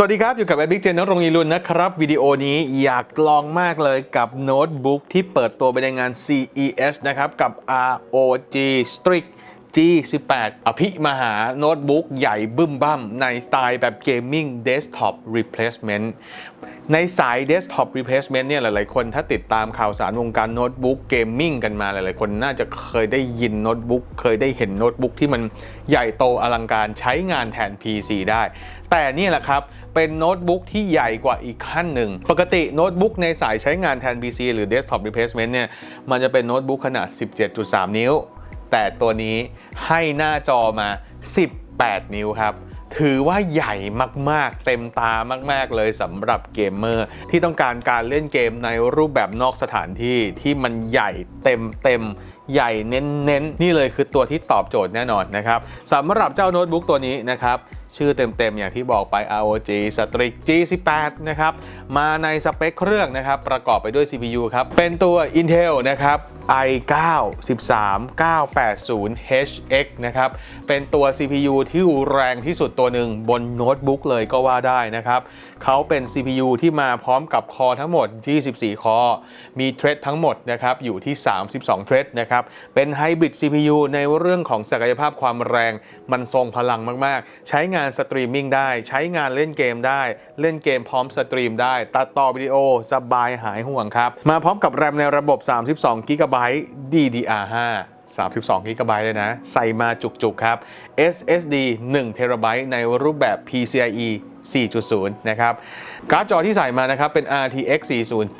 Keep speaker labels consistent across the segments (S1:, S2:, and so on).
S1: สวัสดีครับ อยู่กับแอบิ๊กเจนนรงยีรุนนะครับ วิดีโอนี้อยากลองมากเลยกับโน้ตบุ๊กที่เปิดตัวไปในงาน CES นะครับ กับ ROG Strix G18 อภิมหาโน้ตบุ๊กใหญ่บึ้มบั้มในสไตล์แบบเกมมิ่งเดสก์ท็อปรีเพลซเมนต์ ในสายเดสก์ท็อปรีเพลซเมนต์เนี่ยหลาย ๆ คนถ้าติดตามข่าวสารวงการโน้ตบุ๊กเกมมิ่งกันมาหลาย ๆ คนน่าจะเคยได้ยินโน้ตบุ๊กเคยได้เห็นโน้ตบุ๊กที่มันใหญ่โตอลังการใช้งานแทน PC ได้ แต่นี่แหละครับ เป็นโน้ตบุ๊กที่ใหญ่กว่าอีกขั้นหนึ่ง ปกติโน้ตบุ๊กในสายใช้งานแทน PC หรือ Desktop Replacement เนี่ยมันจะเป็นโน้ตบุ๊กขนาด 17.3 นิ้ว แต่ตัวนี้ให้หน้าจอมา 18 นิ้วครับ ถือว่าใหญ่มากๆ เต็มตามาก ๆ เลยสำหรับเกมเมอร์ ที่ต้องการการเล่นเกมในรูปแบบนอกสถานที่ที่มันใหญ่เต็มเต็มๆใหญ่เน้นๆนี่เลยคือตัวที่ตอบโจทย์แน่นอนนะครับสำหรับเจ้าโน้ตบุ๊กตัวนี้นะครับ ชื่อเต็มๆ อย่างที่บอกไป ROG Strix G18 นะครับ มาในสเปคเครื่องนะครับ ประกอบไปด้วย CPU ครับ เป็นตัว Intel นะครับ i9 13980HX นะครับ เป็นตัว CPU ที่แรงที่สุดตัวหนึ่งบนโน้ตบุ๊กเลยก็ว่าได้นะครับ เขาเป็น CPU ที่มาพร้อมกับคอทั้งหมด 24 คอ มีเทรดทั้งหมดนะครับ อยู่ที่ 32 เทรดนะครับ เป็นไฮบริด CPU ในเรื่องของศักยภาพความแรง มันทรงพลังมากๆ ใช้งานงานสตรีมมิ่งได้ ใช้งานเล่นเกมได้ เล่นเกมพร้อมสตรีมได้ ตัดต่อวิดีโอสบายหายห่วงครับ มาพร้อมกับแรมในระบบ 32 g b DDR5 32 g b เลยนะ ใส่มาจุกๆ ครับ SSD 1 t b ในรูปแบบ PCIe 4.0 นะครับ การ์ดจอที่ใส่มานะครับ เป็น RTX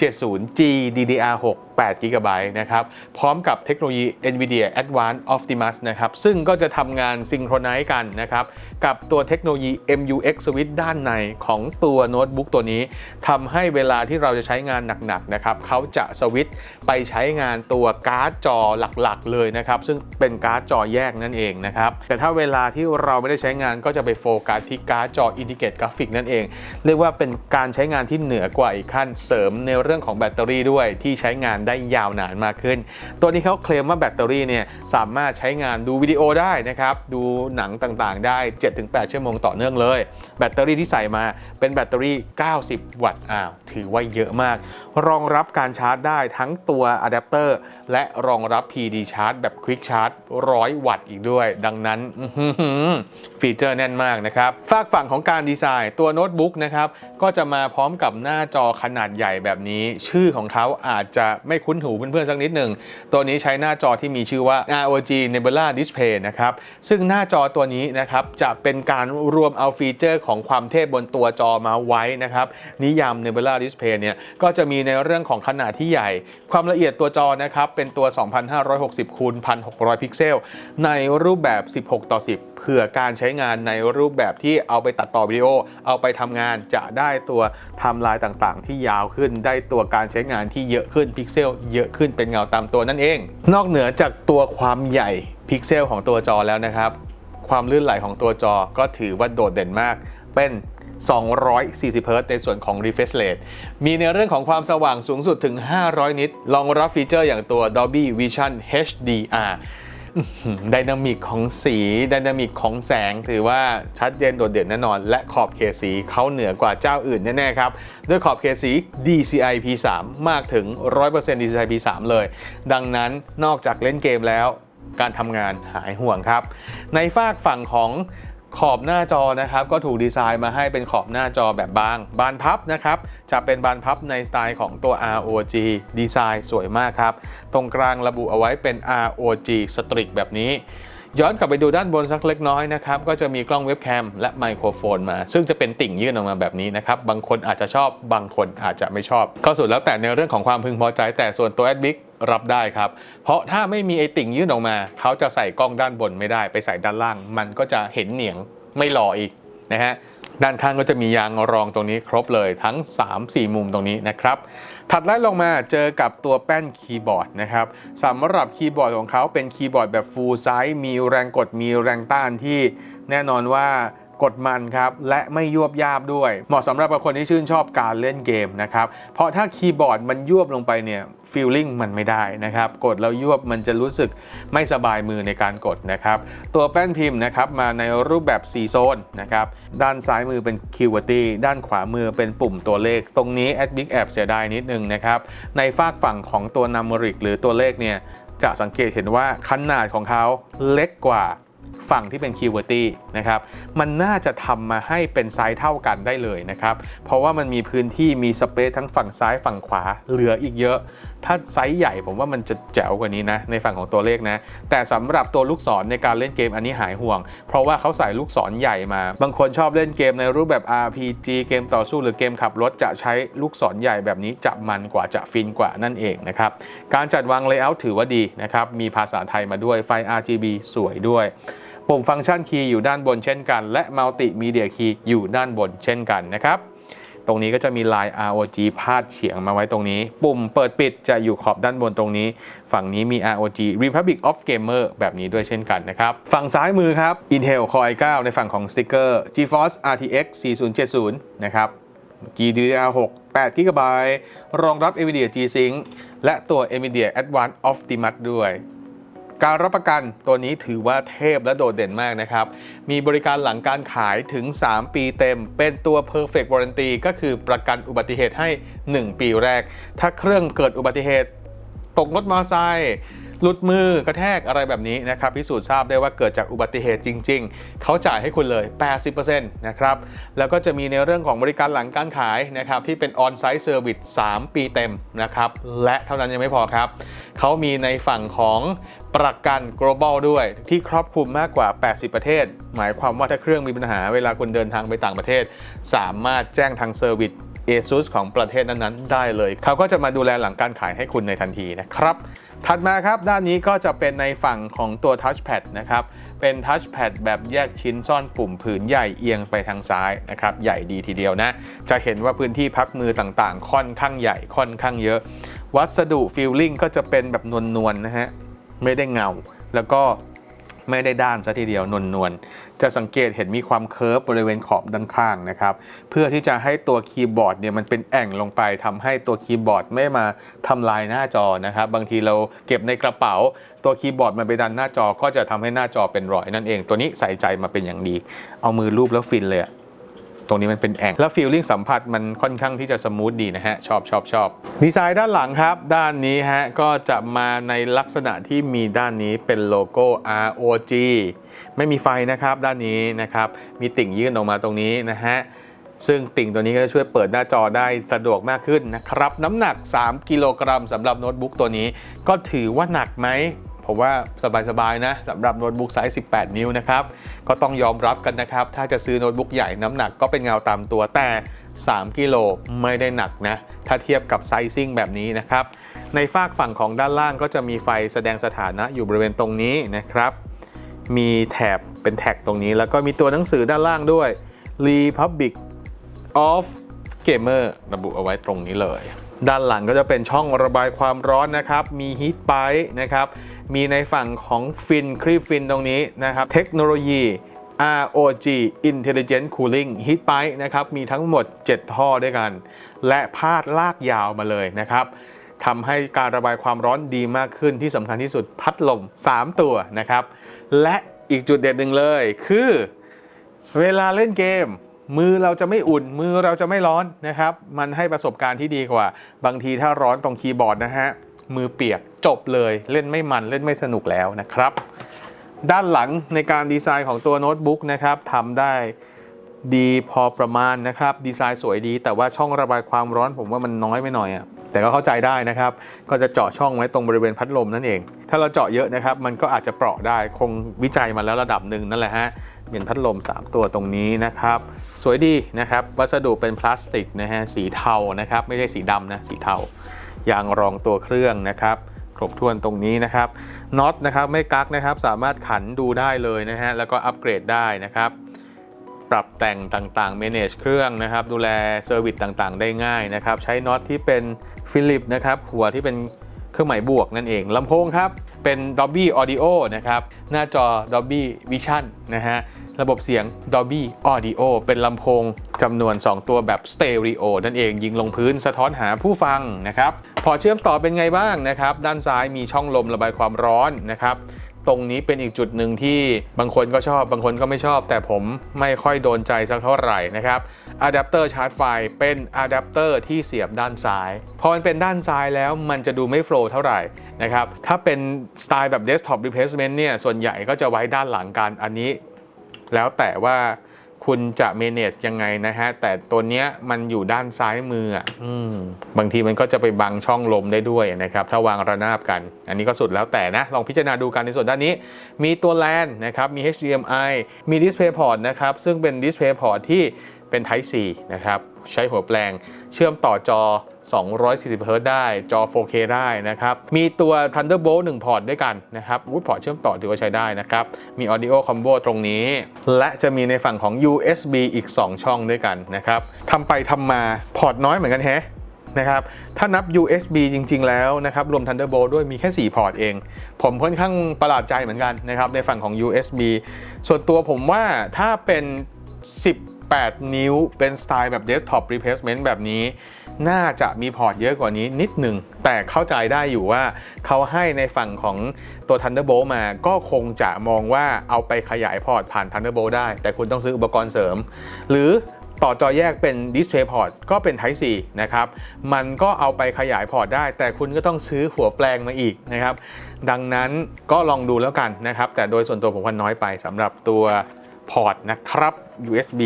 S1: 4070 G DDR6 8 g b นะครับ พร้อมกับเทคโนโลยี NVIDIA Advanced Optimus นะครับ ซึ่งก็จะทำงานซิงโครไนซ์กันนะครับ กับตัวเทคโนโลยี MUX Switch ด้านในของตัวโน้ตบุ๊กตัวนี้ทำให้เวลาที่เราจะใช้งานหนักๆนะครับเขาจะสวิตไปใช้งานตัวการ์ดจอหลักๆ เลยนะครับ ซึ่งเป็นการ์ดจอแยกนั่นเองนะครับ แต่ถ้าเวลาที่เราไม่ได้ใช้งานก็จะไปโฟกัสที่การ์ดจอ Integrate Graphics นั่นเอง เรียกว่าเป็นการใช้งานที่เหนือกว่าอีกขั้นเสริมในเรื่องของแบตเตอรี่ด้วยที่ใช้งานได้ยาวนานมากขึ้น ตัวนี้เขาเคลมว่าแบตเตอรี่เนี่ยสามารถใช้งานดูวิดีโอได้นะครับ ดูหนังต่างๆ ได้ 7-8 ชั่วโมงต่อเนื่องเลย แบตเตอรี่ที่ใส่มาเป็นแบตเตอรี่ 90 วัตต์อ้าวถือว่าเยอะมาก รองรับการชาร์จได้ทั้งตัวอะแดปเตอร์และรองรับ PD ชาร์จแบบ Quick Charge 100 วัตต์อีกด้วย ดังนั้นฟีเจอร์แน่นมากนะครับฝากฝั่งของการดีไซน์ตัวโน้ตบุ๊กนะครับก็จะมาพร้อมกับหน้าจอขนาดใหญ่แบบนี้ ชื่อของเขาอาจจะไม่คุ้นหูเพื่อนๆสักนิดหนึ่ง ตัวนี้ใช้หน้าจอที่มีชื่อว่า ROG Nebula Display นะครับ ซึ่งหน้าจอตัวนี้นะครับจะเป็นการรวมเอาฟีเจอร์ของความเทพบนตัวจอมาไว้นะครับ นิยาม Nebula Display เนี่ยก็จะมีในเรื่องของขนาดที่ใหญ่ ความละเอียดตัวจอนะครับเป็นตัว 2560คูณ1600 พิกเซล ในรูปแบบ 16 ต่อ 10 เผื่อการใช้งานในรูปแบบที่เอาไปตัดต่อวิดีโอ เอาไปทำงานจะได้ตัวไทม์ไลน์ต่างๆ ที่ยาวขึ้นได้ตัวการใช้งานที่เยอะขึ้นพิกเซลเยอะขึ้นเป็นเงาตามตัวนั่นเอง นอกเหนือจากตัวความใหญ่พิกเซลของตัวจอแล้วนะครับ ความลื่นไหลของตัวจอก็ถือว่าโดดเด่นมาก เป็น240เฮิรตซ์ในส่วนของ refresh rate มีในเรื่องของความสว่างสูงสุดถึง 500 นิตรองรับฟีเจอร์อย่างตัว Dolby Vision HDR ดินามิกของสีดินามิกของแสง ถือว่าชัดเจนโดดเด่นแน่นอน และขอบเขตสีเขาเหนือกว่าเจ้าอื่นแน่ๆครับ ด้วยขอบเขตสี DCI P3 มากถึง 100% DCI P3 เลย ดังนั้นนอกจากเล่นเกมแล้วการทำงานหายห่วงครับ ในฝากฝั่งของ ขอบหน้าจอนะครับก็ถูกดีไซน์มาให้เป็นขอบหน้าจอแบบบาง บานพับนะครับจะเป็นบานพับในสไตล์ของตัว ROG ดีไซน์สวยมากครับ ตรงกลางระบุเอาไว้เป็น ROG สตริกแบบนี้ ย้อนกลับไปดูด้านบนสักเล็กน้อยนะครับก็จะมีกล้องเว็บแคมและไมโครโฟนมา ซึ่งจะเป็นติ่งยื่นออกมาแบบนี้นะครับบางคนอาจจะชอบบางคนอาจจะไม่ชอบ ก็สุดแล้วแต่ในเรื่องของความพึงพอใจ แต่ส่วนตัว a d b i c รับได้ครับ เพราะถ้าไม่มีไอติ่งยื่นออกมา เขาจะใส่กล้องด้านบนไม่ได้ ไปใส่ด้านล่าง มันก็จะเห็นเหนียงไม่หล่ออีกนะฮะ ด้านข้างก็จะมียางรองตรงนี้ครบเลยทั้ง 3-4 มุมตรงนี้นะครับ ถัดไล่ลงมาเจอกับตัวแป้นคีย์บอร์ดนะครับสำหรับคีย์บอร์ดของเขาเป็นคีย์บอร์ดแบบ full size มีแรงกดมีแรงต้านที่แน่นอนว่า กดมันครับและไม่ยวบยาบด้วย เหมาะสำหรับคนที่ชื่นชอบการเล่นเกมนะครับเพราะถ้าคีย์บอร์ดมันยวบลงไปเนี่ยฟีลลิ่งมันไม่ได้นะครับกดแล้วยวบมันจะรู้สึกไม่สบายมือในการกดนะครับตัวแป้นพิมพ์นะครับมาในรูปแบบ 4 โซนนะครับด้านซ้ายมือเป็น QWERTY ด้านขวามือเป็นปุ่มตัวเลข ตรงนี้ a d b i g แอบเสียดายนิดนึงนะครับในฝากฝั่งของตัวนามริกหรือตัวเลขเนี่ยจะสังเกตเห็นว่าขนาดของเขาเล็กกว่า ฝั่งที่เป็น QWERTY นะครับ มันน่าจะทำมาให้เป็นไซส์เท่ากันได้เลยนะครับ เพราะว่ามันมีพื้นที่มีสเปซทั้งฝั่งซ้ายฝั่งขวาเหลืออีกเยอะ ถ้าไซส์ใหญ่ผมว่ามันจะแจ๋วกว่านี้นะ ในฝั่งของตัวเลขนะ แต่สำหรับตัวลูกศรในการเล่นเกมอันนี้หายห่วง เพราะว่าเขาใส่ลูกศรใหญ่มา บางคนชอบเล่นเกมในรูปแบบ RPG เกมต่อสู้หรือเกมขับรถจะใช้ลูกศรใหญ่แบบนี้จะมันกว่าจะฟินกว่านั่นเองนะครับ การจัดวางเลเยอร์ถือว่าดีนะครับ มีภาษาไทยมาด้วย ไฟ RGB สวยด้วยปุ่มฟังก์ชันคีย์อยู่ด้านบนเช่นกัน และมัลติมีเดียคีย์อยู่ด้านบนเช่นกันนะครับ ตรงนี้ก็จะมีลาย ROG พาดเฉียงมาไว้ตรงนี้ ปุ่มเปิดปิดจะอยู่ขอบด้านบนตรงนี้ ฝั่งนี้มี ROG Republic of Gamer แบบนี้ด้วยเช่นกันนะครับ ฝั่งซ้ายมือครับ Intel Core i9 ในฝั่งของสติ๊กเกอร์ GeForce RTX 4070 นะครับ GDDR6 8 GB รองรับ NVIDIA G-Sync และตัว NVIDIA Advanced Optimus ด้วย การรับประกันตัวนี้ถือว่าเทพและโดดเด่นมากนะครับ มีบริการหลังการขายถึง 3 ปีเต็ม เป็นตัว Perfect Warranty ก็คือประกันอุบัติเหตุให้ 1 ปีแรก ถ้าเครื่องเกิดอุบัติเหตุ ตกรถมอเตอร์ไซค์ หลุดมือกระแทกอะไรแบบนี้นะครับพิสูจน์ทราบได้ว่าเกิดจากอุบัติเหตุจริง ๆ เขาจ่ายให้คุณเลย 80%นะครับแล้วก็จะมีในเรื่องของบริการหลังการขายนะครับที่เป็น On-Site Service 3ปีเต็มนะครับและเท่านั้นยังไม่พอครับ เขามีในฝั่งของประกัน global ด้วยที่ครอบคลุมมากกว่า 80 ประเทศ หมายความว่าถ้าเครื่องมีปัญหาเวลาคุณเดินทางไปต่างประเทศ สามารถแจ้งทางเซอร์วิส ASUS ของประเทศนั้นๆ ได้เลย เขาก็จะมาดูแลหลังการขายให้คุณในทันทีนะครับ ถัดมาครับด้านนี้ก็จะเป็นในฝั่งของตัว Touchpad นะครับ เป็น Touchpad แบบแยกชิ้นซ่อนปุ่มผืนใหญ่เอียงไปทางซ้ายนะครับ ใหญ่ดีทีเดียวนะ จะเห็นว่าพื้นที่พักมือต่างๆ ค่อนข้างใหญ่ค่อนข้างเยอะ วัสดุฟิลลิ่งก็จะเป็นแบบนวลๆนะฮะ ไม่ได้เงา แล้วก็ไม่ได้ด้านซะทีเดียวนวลนวลๆ จะสังเกตเห็นมีความเคิร์ฟบริเวณขอบด้านข้างนะครับ เพื่อที่จะให้ตัวคีย์บอร์ดเนี่ยมันเป็นแอ่งลงไปทำให้ตัวคีย์บอร์ดไม่มาทำลายหน้าจอนะครับ บางทีเราเก็บในกระเป๋า ตัวคีย์บอร์ดมันไปดันหน้าจอก็จะทำให้หน้าจอเป็นรอยนั่นเอง ตัวนี้ใส่ใจมาเป็นอย่างดี เอามือลูบแล้วฟินเลยอะ ตรงนี้มันเป็นแอ่งแล้วฟีลลิ่งสัมผัสมันค่อนข้างที่จะสมูทดีนะฮะชอบชอบชอบดีไซน์ด้านหลังครับ ด้านนี้ฮะก็จะมาในลักษณะที่มีด้านนี้เป็นโลโก้ ROG ไม่มีไฟนะครับด้านนี้นะครับมีติ่งยื่นออกมาตรงนี้นะฮะซึ่งติ่งตัวนี้ก็จะช่วยเปิดหน้าจอได้สะดวกมากขึ้นนะครับ น้ำหนัก 3 กิโลกรัมสำหรับโน้ตบุ๊กตัวนี้ ก็ถือว่าหนักไหม ผมว่าสบายๆนะสำหรับโน้ตบุ๊กไซส์ 18 นิ้วนะครับ ก็ต้องยอมรับกันนะครับ ถ้าจะซื้อโน้ตบุ๊กใหญ่น้ำหนักก็เป็นเงาตามตัวแต่ 3 กิโลไม่ได้หนักนะ ถ้าเทียบกับไซซิ่งแบบนี้นะครับ ในฝากฝั่งของด้านล่างก็จะมีไฟแสดงสถานะอยู่บริเวณตรงนี้นะครับ มีแถบเป็นแท็กตรงนี้ แล้วก็มีตัวหนังสือด้านล่างด้วย Republic of Gamer ระบุเอาไว้ตรงนี้เลย ด้านหลังก็จะเป็นช่องระบายความร้อนนะครับ มี Heat Pipe นะครับ มีในฝั่งของฟินครีบฟินตรงนี้นะครับ เทคโนโลยี ROG Intelligent Cooling Heat Pipe นะครับ มีทั้งหมด 7 ท่อด้วยกัน และพาดลากยาวมาเลยนะครับทำให้การระบายความร้อนดีมากขึ้นที่สำคัญที่สุดพัดลม 3 ตัวนะครับ และอีกจุดเด่นหนึ่งเลยคือ เวลาเล่นเกม มือเราจะไม่อุ่น มือเราจะไม่ร้อนนะครับ มันให้ประสบการณ์ที่ดีกว่า บางทีถ้าร้อนตรงคีย์บอร์ดนะฮะมือเปียกจบเลยเล่นไม่มันเล่นไม่สนุกแล้วนะครับ ด้านหลังในการดีไซน์ของตัวโน้ตบุ๊กนะครับทำได้ดีพอประมาณนะครับ ดีไซน์สวยดี แต่ว่าช่องระบายความร้อนผมว่ามันน้อยไปหน่อยอะ แต่ก็เข้าใจได้นะครับ ก็จะเจาะช่องไว้ตรงบริเวณพัดลมนั่นเอง ถ้าเราเจาะเยอะนะครับ มันก็อาจจะเปราะได้ คงวิจัยมาแล้วระดับหนึ่งนั่นแหละฮะ เป็นพัดลม 3 ตัวตรงนี้นะครับ สวยดีนะครับ วัสดุเป็นพลาสติกนะฮะ สีเทานะครับ ไม่ใช่สีดำนะ สีเทา ยางรองตัวเครื่องนะครับ ครบถ้วนตรงนี้นะครับ น็อตนะครับไม่กักนะครับ สามารถขันดูได้เลยนะฮะ แล้วก็อัปเกรดได้นะครับปรับแต่งต่างๆ manage เครื่องนะครับ ดูแลเซอร์วิสต่างๆ ได้ง่ายนะครับ ใช้น็อตที่เป็น ฟิลิปนะครับหัวที่เป็นเครื่องหมายบวกนั่นเองลำโพงครับ เป็น Dolby Audio นะครับ หน้าจอ Dolby Vision นะฮะ ระบบเสียง Dolby Audio เป็นลำโพงจำนวน 2 ตัวแบบสเตอริโอนั่นเองยิงลงพื้นสะท้อนหาผู้ฟังนะครับ พอเชื่อมต่อเป็นไงบ้างนะครับ ด้านซ้ายมีช่องลมระบายความร้อนนะครับ ตรงนี้เป็นอีกจุดหนึ่งที่บางคนก็ชอบ บางคนก็ไม่ชอบ แต่ผมไม่ค่อยโดนใจสักเท่าไหร่นะครับอะแดปเตอร์ชาร์จไฟเป็นอะแดปเตอร์ที่เสียบด้านซ้าย พอมันเป็นด้านซ้ายแล้วมันจะดูไม่โฟล์เท่าไหร่นะครับ ถ้าเป็นสไตล์แบบ Desktop Replacement เนี่ย ส่วนใหญ่ก็จะไว้ด้านหลังกัน อันนี้ แล้วแต่ว่า คุณจะ manage ยังไงนะฮะ แต่ตัวเนี้ยมันอยู่ด้านซ้ายมืออะอืมบางทีมันก็จะไปบังช่องลมได้ด้วยนะครับ ถ้าวางระนาบกัน อันนี้ก็สุดแล้วแต่นะ ลองพิจารณาดูกันในส่วนด้านนี้ มีตัว LAN นะครับ มี HDMI มี DisplayPort นะครับ ซึ่งเป็น DisplayPort ที่ เป็น Type C นะครับใช้หัวแปลงเชื่อมต่อจอ 240 Hz ได้จอ 4K ได้นะครับ มีตัว Thunderbolt 1 พอร์ตด้วยกันนะครับอุ๊ยพอร์ตเชื่อมต่อถือว่าใช้ได้นะครับ มี Audio Combo ตรงนี้ และจะมีในฝั่งของ USB อีก 2 ช่องด้วยกันนะครับทำไปทำมาพอร์ตน้อยเหมือนกันแฮะนะครับถ้านับ USB จริง ๆ แล้วนะครับ รวม Thunderbolt ด้วยมีแค่ 4 พอร์ตเอง ผมค่อนข้างประหลาดใจเหมือนกันนะครับ ในฝั่งของ USB ส่วนตัวผมว่าถ้าเป็น 8 นิ้วเป็นสไตล์แบบ Desktop Replacement แบบนี้ น่าจะมีพอร์ตเยอะกว่านี้นิดหนึ่ง แต่เข้าใจได้อยู่ว่าเขาให้ในฝั่งของตัว Thunderbolt มาก็คงจะมองว่าเอาไปขยายพอร์ตผ่าน Thunderbolt ได้ แต่คุณต้องซื้ออุปกรณ์เสริม หรือต่อจอแยกเป็น Display Port ก็เป็น Type C นะครับ มันก็เอาไปขยายพอร์ตได้ แต่คุณก็ต้องซื้อหัวแปลงมาอีกนะครับ ดังนั้นก็ลองดูแล้วกันนะครับ แต่โดยส่วนตัวผมว่าน้อยไปสำหรับตัว พอร์ตนะครับ USB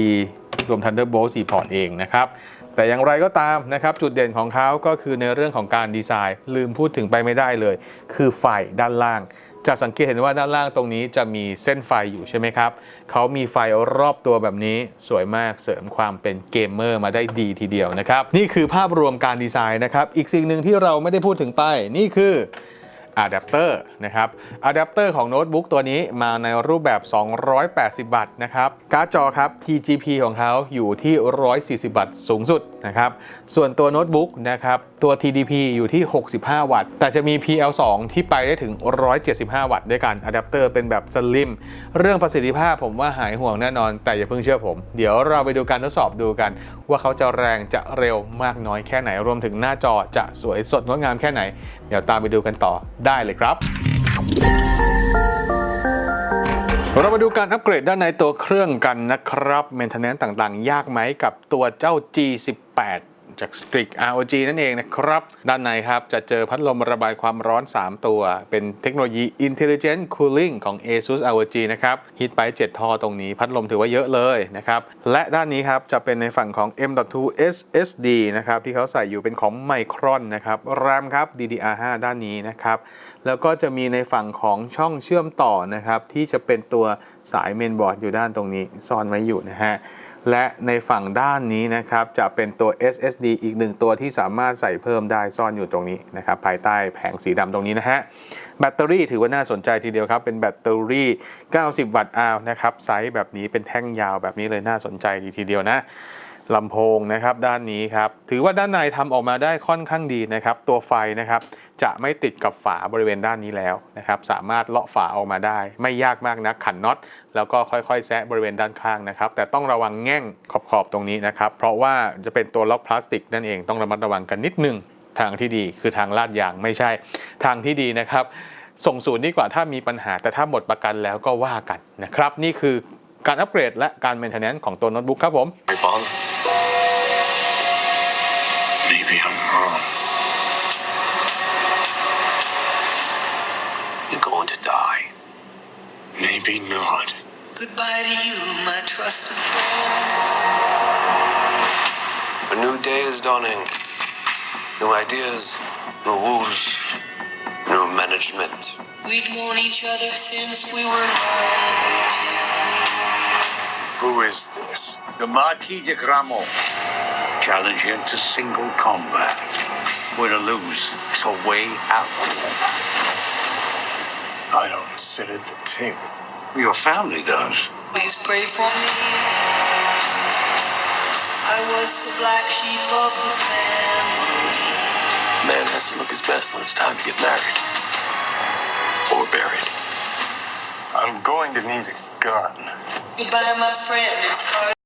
S1: รวม Thunderbolt 4 พอร์ตเองนะครับ แต่อย่างไรก็ตามนะครับ จุดเด่นของเขาก็คือในเรื่องของการดีไซน์ ลืมพูดถึงไปไม่ได้เลย คือไฟด้านล่าง จะสังเกตเห็นว่าด้านล่างตรงนี้จะมีเส้นไฟอยู่ใช่ไหมครับ เขามีไฟรอบตัวแบบนี้สวยมากเสริมความเป็นเกมเมอร์มาได้ดีทีเดียวนะครับ นี่คือภาพรวมการดีไซน์นะครับ อีกสิ่งหนึ่งที่เราไม่ได้พูดถึงไปนี่คือ อะแดปเตอร์นะครับอะแดปเตอร์ของโน้ตบุ๊กตัวนี้มาในรูปแบบ 280 วัตต์นะครับ การ์ดจอครับ TGP ของเขาอยู่ที่ 140 วัตต์สูงสุดนะครับ ส่วนตัวโน้ตบุ๊กนะครับ ตัว TDP อยู่ที่ 65 วัตต์ แต่จะมี PL2 ที่ไปได้ถึง 175 วัตต์ด้วยกันอะแดปเตอร์เป็นแบบสลิม เรื่องประสิทธิภาพผมว่าหายห่วงแน่นอน แต่อย่าเพิ่งเชื่อผม เดี๋ยวเราไปดูการทดสอบดูกัน ว่าเขาจะแรงจะเร็วมากน้อยแค่ไหน รวมถึงหน้าจอจะสวยสดงดงามแค่ไหน เดี๋ยวตามไปดูกันต่อได้เลยครับเรามาดูการอัปเกรดด้านในตัวเครื่องกันนะครับ Maintenance ต่างๆ ยากไหมกับตัวเจ้า G18 จาก Strix ROG นั่นเองนะครับ ด้านในครับ จะเจอพัดลมระบายความร้อน 3 ตัว เป็นเทคโนโลยี Intelligent Cooling ของ ASUS ROG นะครับฮิตไป7ท่อตรงนี้พัดลมถือว่าเยอะเลยนะครับ และด้านนี้ครับ จะเป็นในฝั่งของ M.2 SSD นะครับ ที่เขาใส่อยู่เป็นของ Micron นะครับ RAM ครับ DDR5 ด้านนี้นะครับ แล้วก็จะมีในฝั่งของช่องเชื่อมต่อนะครับที่จะเป็นตัวสายเมนบอร์ดอยู่ด้านตรงนี้ซ่อนไว้อยู่นะฮะ และในฝั่งด้านนี้นะครับจะเป็นตัว SSD อีกหนึ่งตัวที่สามารถใส่เพิ่มได้ซ่อนอยู่ตรงนี้นะครับภายใต้แผงสีดำตรงนี้นะฮะแบตเตอรี่ถือว่าน่าสนใจทีเดียวครับ เป็นแบตเตอรี่ 90 วัตต์อาวนะครับไซส์แบบนี้เป็นแท่งยาวแบบนี้เลยน่าสนใจดีทีเดียวนะ ลำโพงนะครับด้านนี้ครับถือว่าด้านในทำออกมาได้ค่อนข้างดีนะครับ ตัวไฟนะครับจะไม่ติดกับฝาบริเวณด้านนี้แล้วนะครับ สามารถเลาะฝาออกมาได้ ไม่ยากมากนะขันน็อตแล้วก็ค่อยๆ แซะบริเวณด้านข้างนะครับ แต่ต้องระวังแง่งขอบๆตรงนี้นะครับ เพราะว่าจะเป็นตัวล็อกพลาสติกนั่นเองต้องระมัดระวังกันนิดนึงทางที่ดีคือทางลาดยางไม่ใช่ ทางที่ดีนะครับ ส่งศูนย์ดีกว่าถ้ามีปัญหา แต่ถ้าหมดประกันแล้วก็ว่ากันนะครับ นี่คือการอัปเกรดและการ maintenance ของตัวโน้ตบุ๊กครับผม
S2: You're going to die. Maybe not.
S3: Goodbye to you, my trusted friend.
S2: A new day is dawning. New ideas, new rules, new management.
S3: We've known each other since we were nine.
S2: Who is this?
S4: The Marquis de Gramo. Challenge him to single combat. Win or lose, it's a way out.
S2: I don't sit at the table.
S4: Your family does.
S3: Please pray for me. I was the black sheep of the family.
S2: Man has to look his best when it's time to get married. Or buried.
S5: I'm going to need a gun.
S3: Goodbye, my friend. It's hard.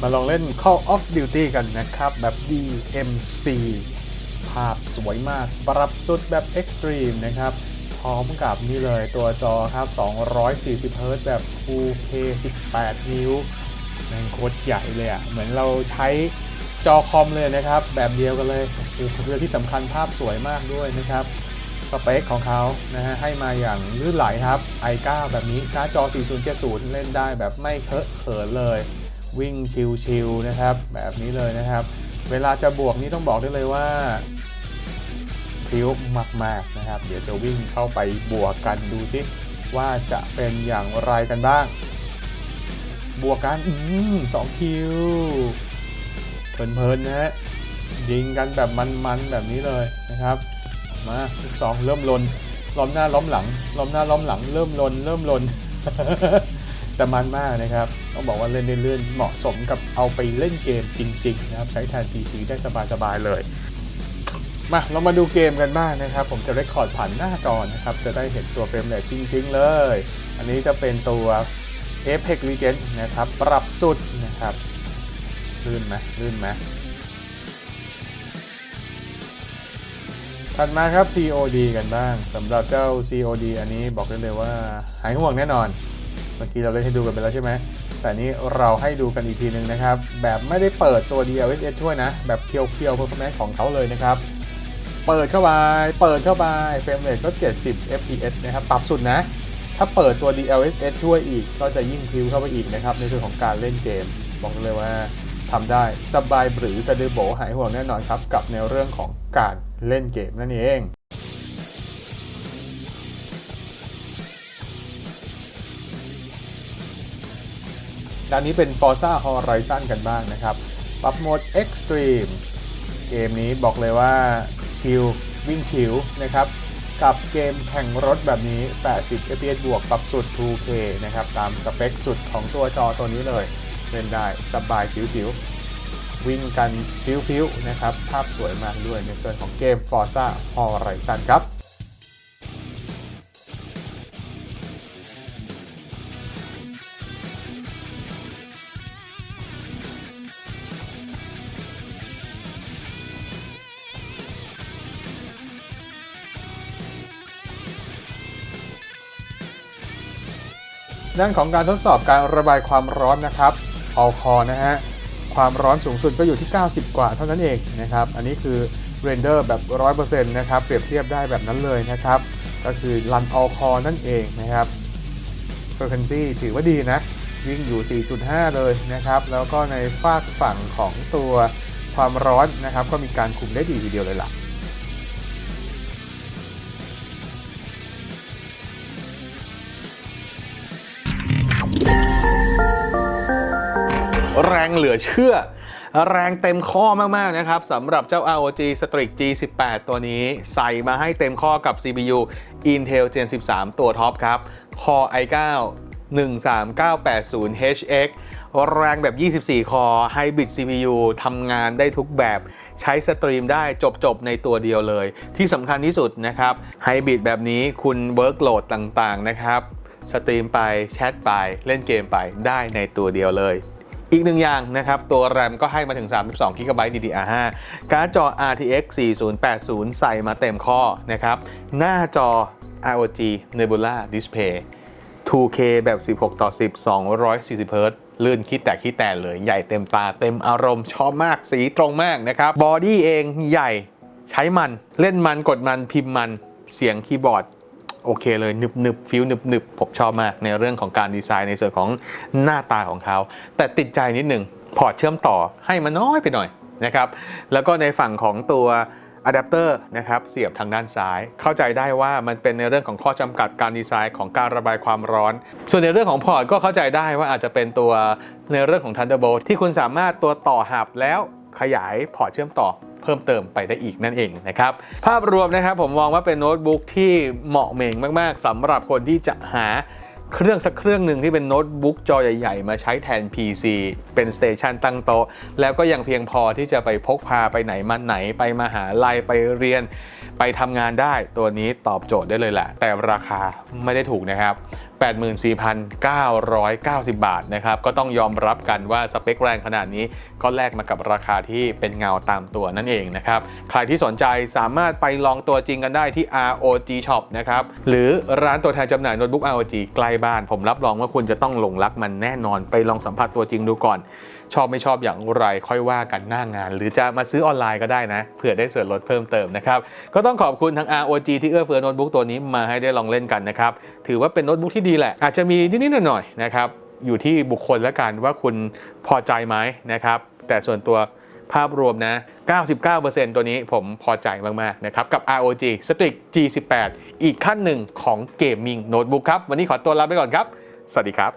S1: มาลองเล่น Call of Duty กันนะครับ แบบ DMC ภาพสวยมาก ปรับสุดแบบ Extreme นะครับ พร้อมกับนี่เลยตัวจอครับ 240เฮิรตแบบ 2K 18 นิ้วม่งโคตรใหญ่เลยอะ่ะ เหมือนเราใช้จอคอมเลยนะครับ แบบเดียวกันเลยโอ้โหเพื่อที่สำคัญภาพสวยมากด้วยนะครับ สเปคของเขานะฮะให้มาอย่างลื่นไหลครับ i9 แบบนี้การ์ดจอ 4070 เล่นได้แบบไม่เคอะเขินเลย วิ่งชิลๆนะครับ แบบนี้เลยนะครับ เวลาจะบวกนี่ต้องบอกได้เลยว่าพริ้วมากๆนะครับ เดี๋ยวจะวิ่งเข้าไปบวกกันดูสิว่าจะเป็นอย่างไรกันบ้าง บวกกันอืมสองคิวเพลินๆนะฮะยิงกันแบบมันๆแบบนี้เลยนะครับ มาอีกสองเริ่มลนล้อมหน้าล้อมหลังล้อมหน้าล้อมหลัง เริ่มลนเริ่มลน แต่มันมากนะครับ ต้องบอกว่าเล่นเลื่อนๆเหมาะสมกับเอาไปเล่นเกมจริง ๆ นะครับ ใช้แทน PC ได้สบายๆเลย มาเรามาดูเกมกันบ้างนะครับ ผมจะเรคคอร์ดผ่านหน้าจอนะครับ จะได้เห็นตัวเฟรมเรทจริง ๆ เลย อันนี้จะเป็นตัว Apex Legends นะครับ ปรับสุดนะครับลื่นไหมลื่นไหมถัดมาครับ COD กันบ้างสำหรับเจ้า COD อันนี้บอกได้เลยว่าหายห่วงแน่นอน เมื่อกี้เราเล่นให้ดูกันไปแล้วใช่ไหม แต่นี้เราให้ดูกันอีกทีหนึ่งนะครับ แบบไม่ได้เปิดตัว DLSS ช่วยนะ แบบเพียวๆ performance ของเขาเลยนะครับ เปิดเข้าไป เปิดเข้าไป เฟรมเรทก็ 70 fps นะครับ ปรับสุดนะ ถ้าเปิดตัว DLSS ช่วยอีก ก็จะยิ่งพิ้วเข้าไปอีกนะครับ ในส่วนของการเล่นเกม บอกเลยว่าทำได้สบายหรือสะดือโบหายห่วงแน่นอนครับ กับในเรื่องของการเล่นเกมนั่นเอง ด้านนี้เป็น Forza Horizon กันบ้างนะครับ ปรับโหมด Extreme เกมนี้บอกเลยว่าชิลวิ่งชิลนะครับ กับเกมแข่งรถแบบนี้ 80 fps บวกปรับสุด 2K นะครับ ตามสเปคสุดของตัวจอตัวนี้เลยเล่นได้สบายชิวๆวิ่งกันพิ้วๆนะครับ ภาพสวยมากด้วยในส่วนของเกม Forza Horizon ครับ ด้านของการทดสอบการระบายความร้อนนะครับเอาคอนะฮะความร้อนสูงสุดก็อยู่ที่ 90 กว่าเท่านั้นเองนะครับ อันนี้คือเรนเดอร์แบบ 100%นะครับ เปรียบเทียบได้แบบนั้นเลยนะครับ ก็คือรันอ l คอนั่นเองนะครับ Frequency ถือว่าดีนะ วิ่งอยู่ 4.5 เลยนะครับ แล้วก็ในฝากฝั่งของตัวความร้อนนะครับ ก็มีการคุมได้ดีทีเดียวเลยล่ะ รงเหลือเชื่อ แรงเต็มข้อมากๆนะครับสำหรับเจ้า ROG Strix G18 ตัวนี้ ใส่มาให้เต็มข้อกับ CPU Intel Gen 13 ตัวท็อปครับ Core i9 13980HX แรงแบบ 24 คอ Hybrid CPU ทำงานได้ทุกแบบ ใช้สตรีมได้จบ ๆ ในตัวเดียวเลย ที่สำคัญที่สุดนะครับ Hybrid แบบนี้คุณเวิร์กโหลดต่าง ๆ นะครับ สตรีมไป แชทไป เล่นเกมไปได้ในตัวเดียวเลย อีกหนึ่งอย่างนะครับ ตัว RAM ก็ให้มาถึง 32 GB DDR5 การ์ดจอ RTX 4080 ใส่มาเต็มข้อนะครับ หน้าจอ ROG Nebula Display 2K แบบ 16 ต่อ 10 240 Hz ลื่นคิดแต่คิดแต่เลย ใหญ่เต็มตาเต็มอารมณ์ชอบมากสีตรงมากนะครับ บอดี้เองใหญ่ใช้มันเล่นมันกดมันพิมพ์มันเสียงคีย์บอร์ด โอเคเลยหนึบหนึบฟิลหนึบหนึบผมชอบมากในเรื่องของการดีไซน์ในส่วนของหน้าตาของเขา แต่ติดใจนิดหนึ่งพอร์ตเชื่อมต่อให้มันน้อยไปหน่อยนะครับแล้วก็ในฝั่งของตัวอะแดปเตอร์นะครับเสียบทางด้านซ้าย เข้าใจได้ว่ามันเป็นในเรื่องของข้อจำกัดการดีไซน์ของการระบายความร้อน ส่วนในเรื่องของพอร์ตก็เข้าใจได้ว่าอาจจะเป็นตัวในเรื่องของ Thunderbolt ที่คุณสามารถตัวต่อหับแล้ว ขยายพอร์ตเชื่อมต่อเพิ่มเติมไปได้อีกนั่นเองนะครับ ภาพรวมนะครับผมมองว่าเป็นโน้ตบุ๊กที่เหมาะเหม่งมาก ๆสำหรับคนที่จะหาเครื่องสักเครื่องหนึ่งที่เป็นโน้ตบุ๊กจอใหญ่ ๆ มาใช้แทน PC เป็นสเตชันตั้งโต๊ะ แล้วก็ยังเพียงพอที่จะไปพกพาไปไหนมาไหนไปมาหาลัยไปเรียน ไปทำงานได้ตัวนี้ตอบโจทย์ได้เลยแหละ แต่ราคาไม่ได้ถูกนะครับ 84,990 บาทนะครับ ก็ต้องยอมรับกันว่าสเปคแรงขนาดนี้ก็แลกมากับราคาที่เป็นเงาตามตัวนั่นเองนะครับ ใครที่สนใจสามารถไปลองตัวจริงกันได้ที่ ROG Shop นะครับ หรือร้านตัวแทนจำหน่ายโน้ตบุ๊ก ROG ใกล้บ้าน ผมรับรองว่าคุณจะต้องหลงรักมันแน่นอน ไปลองสัมผัสตัวจริงดูก่อน ชอบไม่ชอบอย่างไรค่อยว่ากันหน้างาน หรือจะมาซื้อออนไลน์ก็ได้นะเผื่อได้ส่วนลดเพิ่มเติมนะครับก็ต้องขอบคุณทาง ROG ที่เอื้อเฟื้อโน้ตบุ๊กตัวนี้มาให้ได้ลองเล่นกันนะครับถือว่าเป็นโน้ตบุ๊กที่ดีแหละ อาจจะมีนิดๆหน่อยๆนะครับอยู่ที่บุคคลและกันว่าคุณพอใจไหมนะครับแต่ส่วนตัวภาพรวมนะ 99%ตัวนี้ผมพอใจมาก ๆ นะครับ กับ ROG Strix G18 อีกขั้นหนึ่งของเกมมิ่งโน้ตบุ๊กครับ วันนี้ขอตัวลาไปก่อนครับ สวัสดีครับ